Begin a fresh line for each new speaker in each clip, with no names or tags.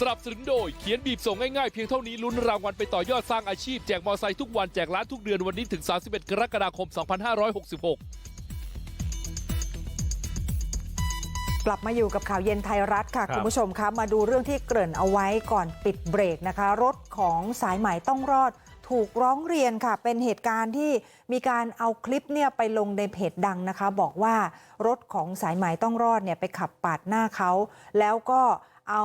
สนับสนุนโดยเขียนบีบส่งง่ายๆเพียงเท่านี้ลุ้นรางวัลไปต่อยอดสร้างอาชีพแจกมอไซค์ทุกวันแจกร้านทุกเดือนวันนี้ถึง 31 กรกฎาคม 2566
กลับมาอยู่กับข่าวเย็นไทยรัฐค่ะ
ครับ
คุณผู้ชมคะมาดูเรื่องที่เกริ่นเอาไว้ก่อนปิดเบรกนะคะ รถของสายไหมต้องรอดถูกร้องเรียนค่ะ เป็นเหตุการณ์ที่มีการเอาคลิปเนี่ยไปลงในเพจดังนะคะ บอกว่ารถของสายไหมต้องรอดเนี่ยไปขับปาดหน้าเขา แล้วก็เอา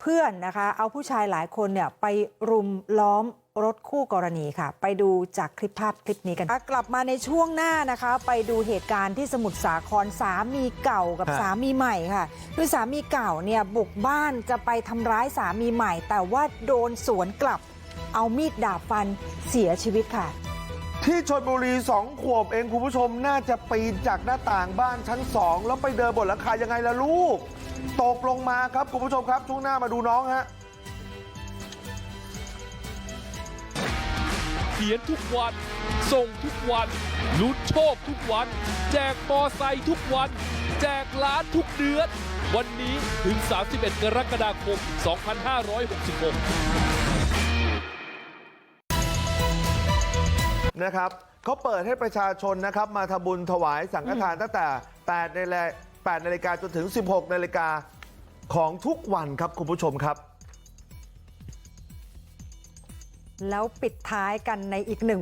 เพื่อนนะคะเอาผู้ชายหลายคนเนี่ยไปรุมล้อมรถคู่กรณีค่ะ ไปดูจากคลิปภาพคลิปนี้กันกลับมาในช่วงหน้านะคะ ไปดูเหตุการณ์ที่สมุทรสาครสามีเก่ากับ
ฮะ
สามีใหม่ค่ะคือสามีเก่าเนี่ยบุกบ้านจะไปทำร้ายสามีใหม่ แต่ว่าโดนสวนกลับ เอามีดดาบฟันเสียชีวิตค่ะ
ที่ชนบุรีสองขวบเองคุณผู้ชมน่าจะปีนจากหน้าต่างบ้านชั้นสองแล้วไปเดินบนหลังคายังไงล่ะลูก ตกลงมาครับคุณผู้ชมครับ ช่วงหน้ามาดูน้องฮะ
เขียนทุกวัน ส่งทุกวันลุ้นโชคทุกวัน แจกมอไซค์ทุกวัน แจกล้านทุกเดือน วันนี้ถึง 31 กรกฎาคม 2566
นะครับเขาเปิดให้ประชาชนนะครับมาทำบุญถวายสังฆทานตั้งแต่8น 18นาฬิกาจนถึง16นาฬิกาของทุกวันครับคุณผู้ชมครับ
แล้วปิดท้ายกันในอีกหนึ่ง